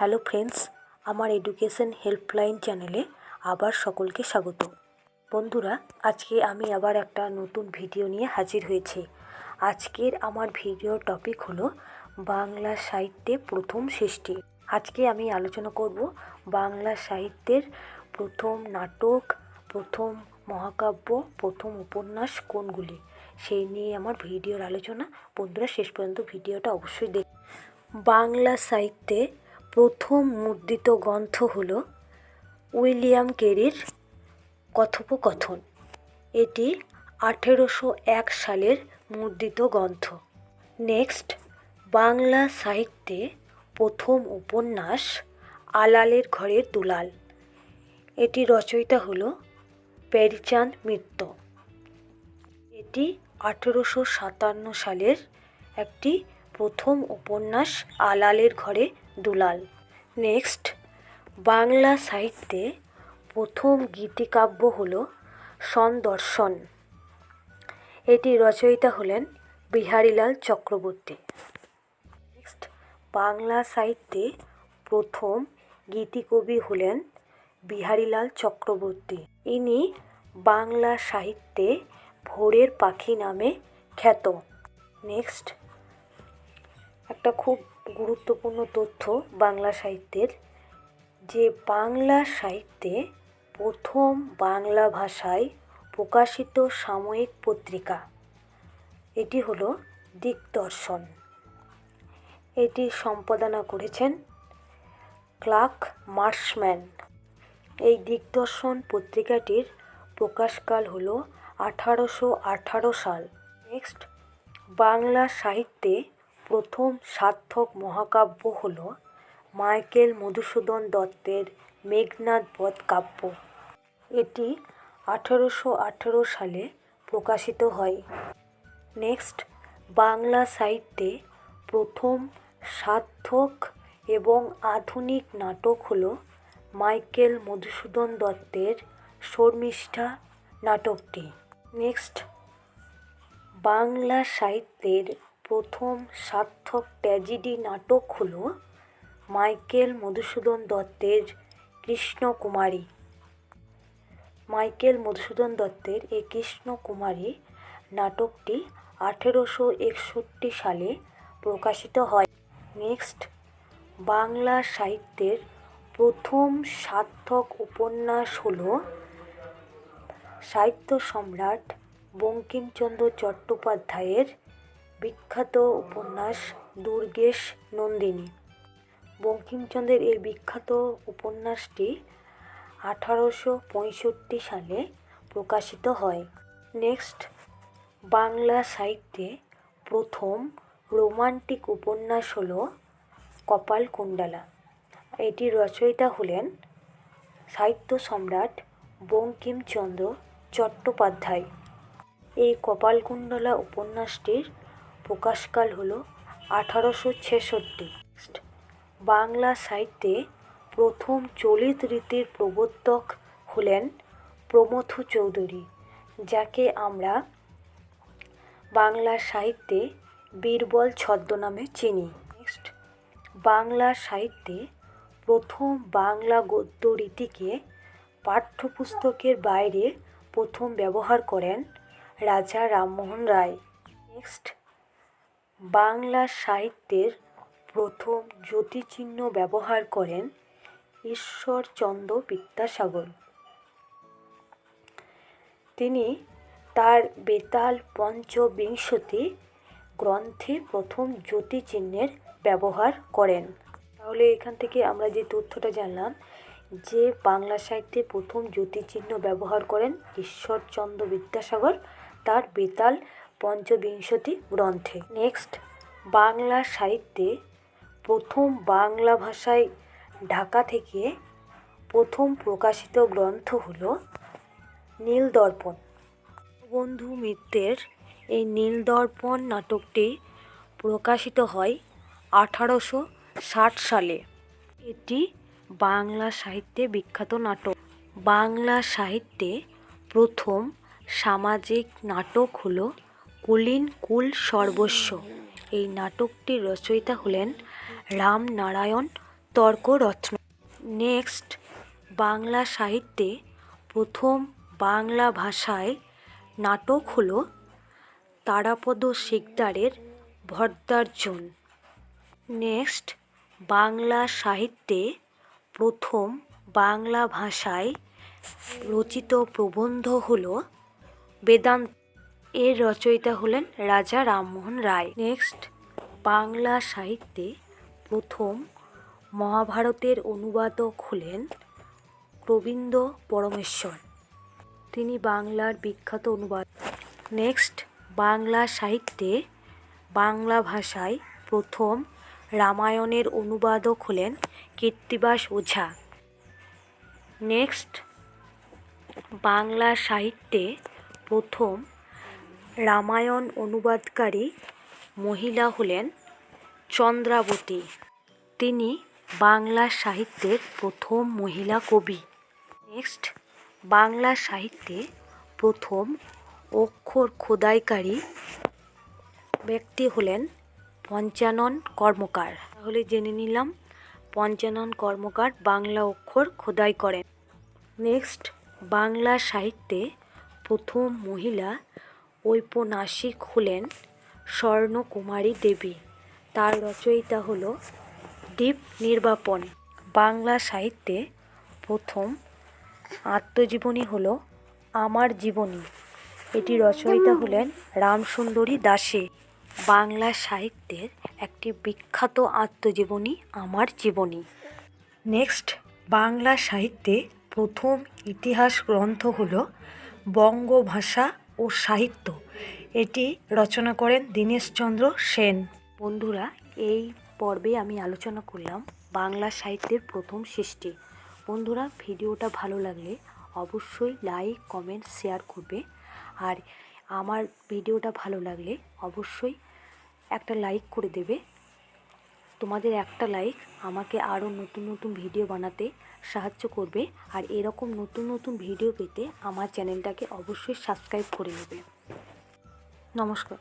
Hello friends, আমার education helpline চ্যানেলে আবার সকলকে স্বাগত। বন্ধুরা, আজকে আমি আবার একটা নতুন ভিডিও নিয়ে হাজির হয়েছি। আজকের আমার ভিডিও টপিক হলো বাংলা সাহিত্যে প্রথম সৃষ্টি। আজকে আমি আলোচনা করব বাংলা সাহিত্যের প্রথম নাটক, প্রথম মহাকাব্য, প্রথম উপন্যাস কোনগুলি? সেই নিয়ে আমার ভিডিওর আলোচনা। বন্ধুরা, শেষ পর্যন্ত ভিডিওটা অবশ্যই দেখ বাংলা সাহিত্যে প্রথম মুদ্রিত গ্রন্থ হল উইলিয়াম কেরির কথোপকথন। এটি আঠেরোশো এক সালের মুদ্রিত গ্রন্থ। নেক্সট, বাংলা সাহিত্যে প্রথম উপন্যাস আলালের ঘরের দুলাল। এটি রচয়িতা হল প্যারিচাঁদ মিত্র এটি আঠেরোশো সাতান্ন সালের একটি প্রথম উপন্যাস আলালের ঘরে দুলাল। নেক্সট বাংলা সাহিত্যে প্রথম গীতিকাব্য হল সন্দর্শন। এটি রচয়িতা হলেন বিহারীলাল চক্রবর্তী। নেক্সট বাংলা সাহিত্যে প্রথম গীতিকবি হলেন বিহারীলাল চক্রবর্তী। ইনি বাংলা সাহিত্যে ভোরের পাখি নামে খ্যাত। নেক্সট একটা খুব গুরুত্বপূর্ণ তথ্য বাংলা সাহিত্যের, যে বাংলা সাহিত্যে প্রথম বাংলা ভাষায় প্রকাশিত সাময়িক পত্রিকা। এটি হলো দিকদর্শন এটি সম্পাদনা করেছেন ক্লার্ক মার্শম্যান। এই দিকদর্শন পত্রিকাটির প্রকাশকাল হল আঠারোশো আঠারো সাল। নেক্সট, বাংলা সাহিত্যে প্রথম সার্থক মহাকাব্য হল মাইকেল মধুসূদন দত্তের মেঘনাদ বধ কাব্য। এটি আঠারোশো আঠারো সালে প্রকাশিত হয়। নেক্সট, বাংলা সাহিত্যে প্রথম সার্থক এবং আধুনিক নাটক হল মাইকেল মধুসূদন দত্তের শর্মিষ্ঠা নাটকটি। নেক্সট, বাংলা সাহিত্যের প্রথম সার্থক ট্র্যাজেডি নাটক হল মাইকেল মধুসূদন দত্তের কৃষ্ণকুমারী। মাইকেল মধুসূদন দত্তের এই কৃষ্ণকুমারী নাটকটি আঠেরোশো একষট্টি সালে প্রকাশিত হয়। নেক্সট, বাংলা সাহিত্যের প্রথম সার্থক উপন্যাস হল সাহিত্য সম্রাট বঙ্কিমচন্দ্র চট্টোপাধ্যায়ের বিখ্যাত উপন্যাস দুর্গেশ নন্দিনী। বঙ্কিমচন্দ্রের এই বিখ্যাত উপন্যাসটি আঠারোশো পঁয়ষট্টি সালে প্রকাশিত হয়। নেক্সট, বাংলা সাহিত্যে প্রথম রোমান্টিক উপন্যাস হল কপালকুণ্ডলা। এটির রচয়িতা হলেন সাহিত্য সম্রাট বঙ্কিমচন্দ্র চট্টোপাধ্যায়। এই কপালকুণ্ডলা উপন্যাসটির প্রকাশকাল হল আঠারোশো ছেষট্টি। বাংলা সাহিত্যে প্রথম চলিত রীতির প্রবর্তক হলেন প্রমথ চৌধুরী, যাকে আমরা বাংলা সাহিত্যে বীরবল ছদ্মনামে চিনি। নেক্সট বাংলা সাহিত্যে প্রথম বাংলা গদ্য রীতিকে পাঠ্যপুস্তকের বাইরে প্রথম ব্যবহার করেন রাজা রামমোহন রায়। নেক্সট বাংলা সাহিত্যের প্রথম জ্যোতিচিহ্ন ব্যবহার করেন ঈশ্বরচন্দ্র বিদ্যাসাগর। তিনি তার বেতাল পঞ্চবিংশতি গ্রন্থে প্রথম জ্যোতিচিহ্নের ব্যবহার করেন। তাহলে এখান থেকে আমরা যে তথ্যটা জানলাম যে বাংলা সাহিত্যে প্রথম জ্যোতিচিহ্ন ব্যবহার করেন ঈশ্বরচন্দ্র বিদ্যাসাগর, তার বেতাল পঞ্চবিংশতি গ্রন্থে। নেক্সট বাংলা সাহিত্যে প্রথম বাংলা ভাষায় ঢাকা থেকে প্রথম প্রকাশিত গ্রন্থ হল নীলদর্পণ। বন্ধু মিত্রের এই নীলদর্পণ নাটকটি প্রকাশিত হয় আঠারোশো ষাট সালে। এটি বাংলা সাহিত্যে বিখ্যাত নাটক। বাংলা সাহিত্যে প্রথম সামাজিক নাটক হল কুলীন কুল সর্বস্ব। এই নাটকটির রচয়িতা হলেন রামনারায়ণ তর্করত্ন। নেক্সট, বাংলা সাহিত্যে প্রথম বাংলা ভাষায় নাটক হলো তারাপদ শিকদারের ভদ্রার্জুন নেক্সট, বাংলা সাহিত্যে প্রথম বাংলা ভাষায় রচিত প্রবন্ধ হল বেদান্ত। এর রচয়িতা হলেন রাজা রামমোহন রায়। নেক্সট বাংলা সাহিত্যে প্রথম মহাভারতের অনুবাদক হলেন গোবিন্দ পরমেশ্বর। তিনি বাংলার বিখ্যাত অনুবাদ। নেক্সট বাংলা সাহিত্যে বাংলা ভাষায় প্রথম রামায়ণের অনুবাদক হলেন কীর্তিবাস ওঝা। নেক্সট বাংলা সাহিত্যে প্রথম রামায়ণ অনুবাদকারী মহিলা হলেন চন্দ্রাবতী। তিনি বাংলা সাহিত্যের প্রথম মহিলা কবি। নেক্সট, বাংলা সাহিত্যে প্রথম অক্ষর খোদাইকারী ব্যক্তি হলেন পঞ্চানন কর্মকার। তাহলে জেনে নিলাম, পঞ্চানন কর্মকার বাংলা অক্ষর খোদাই করেন। নেক্সট, বাংলা সাহিত্যে প্রথম মহিলা ঔপন্যাসিক হলেন স্বর্ণকুমারী দেবী। তার রচয়িতা হল দ্বীপ নির্বাপন। বাংলা সাহিত্যে প্রথম আত্মজীবনী হল আমার জীবনী। এটি রচয়িতা হলেন রামসুন্দরী দাসে। বাংলা সাহিত্যের একটি বিখ্যাত আত্মজীবনী আমার জীবনী। নেক্সট, বাংলা সাহিত্যে প্রথম ইতিহাস গ্রন্থ হল বঙ্গভাষা ও সাহিত্য। এটি রচনা করেন দীনেশচন্দ্র সেন। বন্ধুরা, এই পর্বে আমি আলোচনা করলাম বাংলা সাহিত্যের প্রথম সৃষ্টি। বন্ধুরা, ভিডিওটা ভালো লাগলে অবশ্যই লাইক, কমেন্ট, শেয়ার করবে। আর আমার ভিডিওটা ভালো লাগলে অবশ্যই একটা লাইক করে দেবে। তোমাদের একটা লাইক আমাকে আরও নতুন নতুন ভিডিও বানাতে সাহায্য করবে। আর এরকম নতুন নতুন ভিডিও পেতে আমার চ্যানেলটাকে অবশ্যই সাবস্ক্রাইব করে নেবে। নমস্কার।